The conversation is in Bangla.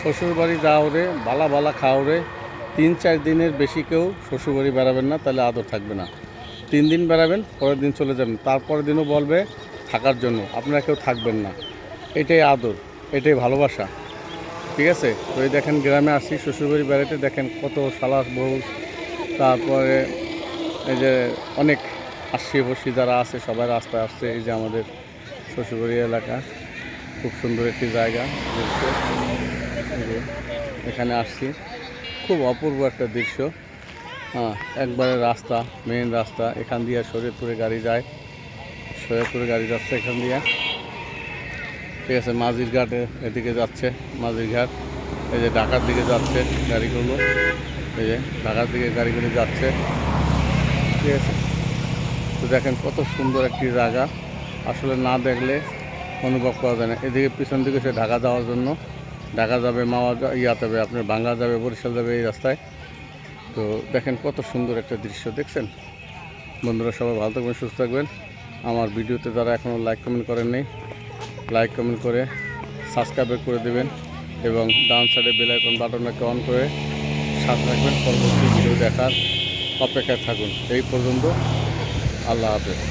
শ্বশুরবাড়ি যাওয়ারে বালা বালা খাওয়ারে তিন চার দিনের বেশি কেউ শ্বশুরবাড়ি বেড়াবেন না, তাহলে আদর থাকবে না। তিন দিন বেড়াবেন, পরের দিন চলে যাবেন। তারপরের দিনও বলবে থাকার জন্য, আপনারা কেউ থাকবেন না। এটাই আদর, এটাই ভালোবাসা। ঠিক আছে? তো এই দেখেন গ্রামে আসি, শ্বশুরবাড়ি বেড়াতে দেখেন কত সালাস বউ। তারপরে এই যে অনেক আশিবসী যারা আছে, সবাই রাস্তায় আসছে, এই যে আমাদের শ্বশুরবাড়ি এলাকা। খুব সুন্দর একটি জায়গা। যে এখানে আসছি। খুব অপূর্ব একটা দৃশ্য। হ্যাঁ একবারে রাস্তা মেন রাস্তা। এখান দিয়ে শরীরপুরে গাড়ি যায়। শরীরপুরে গাড়ি যাচ্ছে এখান দিয়ে। ঠিক আছে মাঝির ঘাটে এদিকে যাচ্ছে মাঝির ঘাট এই যে ঢাকার দিকে যাচ্ছে গাড়িগুলো। এই যে ঢাকার দিকে গাড়িগুলো যাচ্ছে। ঠিক আছে। তো দেখেন কত সুন্দর একটি জায়গা। আসলে না দেখলে অনুভব করা যায় না। এদিকে পিছন দিকে সে ঢাকা যাওয়ার জন্য। ঢাকা যাবে, মাওয়া ইয়া যাবে, আপনার বাংলা যাবে, বরিশাল যাবে এই রাস্তায়। তো দেখেন কত সুন্দর একটা দৃশ্য, দেখছেন? বন্ধুরা, সবাই ভালো থাকবেন, সুস্থ থাকবেন। আমার ভিডিওতে যারা এখনও লাইক কমেন্ট করেন নেই লাইক কমেন্ট করে সাবস্ক্রাইব করে দেবেন এবং ডান সাইডে বেল আইকন বাটনটাকে অন করে সাথে রাখবেন পরবর্তী ভিডিও দেখার অপেক্ষায় থাকুন। এই পর্যন্ত আল্লাহ হাফেজ।